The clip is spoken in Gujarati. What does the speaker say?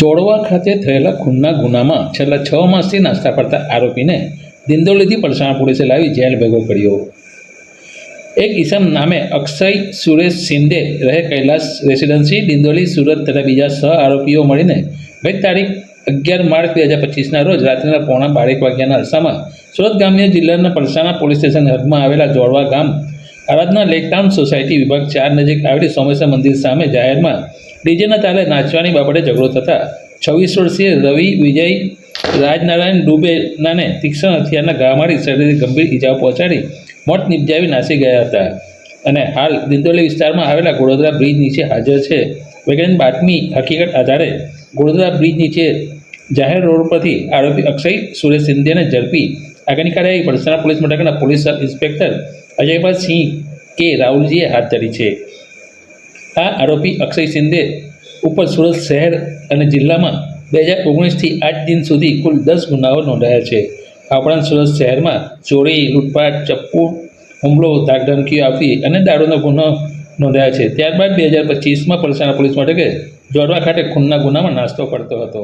જોડવા ખાતે થયેલા ખૂનના ગુનામાં છેલ્લા છ માસથી નાસ્તા પડતા આરોપીને દિંદોલીથી પલસાણા પોલીસે લાવી જેલ ભેગો કર્યો. એક ઈસમ નામે અક્ષય સુરેશ શિંદે રહે કૈલાસ રેસિડેન્સી, દિંદોલી, સુરત તથા બીજા સહ આરોપીઓ મળીને ગત તારીખ અગિયાર માર્ચ બે હજાર પચીસના રોજ રાત્રિના પોણા બારેક વાગ્યાના અરસામાં સુરત ગામની જિલ્લાના પલસાણા પોલીસ સ્ટેશન હદમાં આવેલા જોડવા ગામ આરાધના લેકટાઉન સોસાયટી વિભાગ ચાર નજીક આવેલી સોમેશ્વર મંદિર સામે જાહેરમાં ડીજેના તાલે નાચવાની બાબતે ઝઘડો થતા છવ્વીસ વર્ષીય રવિ વિજય રાજનારાયણ ડુબેનાને તીક્ષ્ણ હથિયારના ઘા મારી શરીરે ગંભીર ઈજાઓ પહોંચાડી મોત નિપજાવી નાસી ગયા હતા. અને હાલ દિંદોલી વિસ્તારમાં આવેલા ગોળોદરા બ્રિજ નીચે હાજર છે. વગેરેની બાતમી હકીકત આધારે ગોળોદરા બ્રિજ નીચે જાહેર રોડ પરથી આરોપી અક્ષય સુરેશ સિંધિયાને ઝડપી આગળની કાર્યવાહી પલસાણા પોલીસ મથકના police sub inspector Ajaypal Singh કે રાહુલજીએ હાથ ધરી છે. આ આરોપી અક્ષય શિંદે ઉપર સુરત શહેર અને જિલ્લામાં બે હજાર ઓગણીસથી આઠ દિન સુધી કુલ દસ ગુનાઓ નોંધાયા છે. આ ઉપરાંત સુરત શહેરમાં ચોરી લૂંટફાટ ચપ્પુ, હુમલો, ધાકધમકીઓ આપી અને દારૂનો ગુનો નોંધાયા છે. ત્યારબાદ બે હજાર પચીસમાં પલસાણા પોલીસ મથકે જોડવા ખાતે ખૂનના ગુનામાં નાસ્તો કરતો હતો.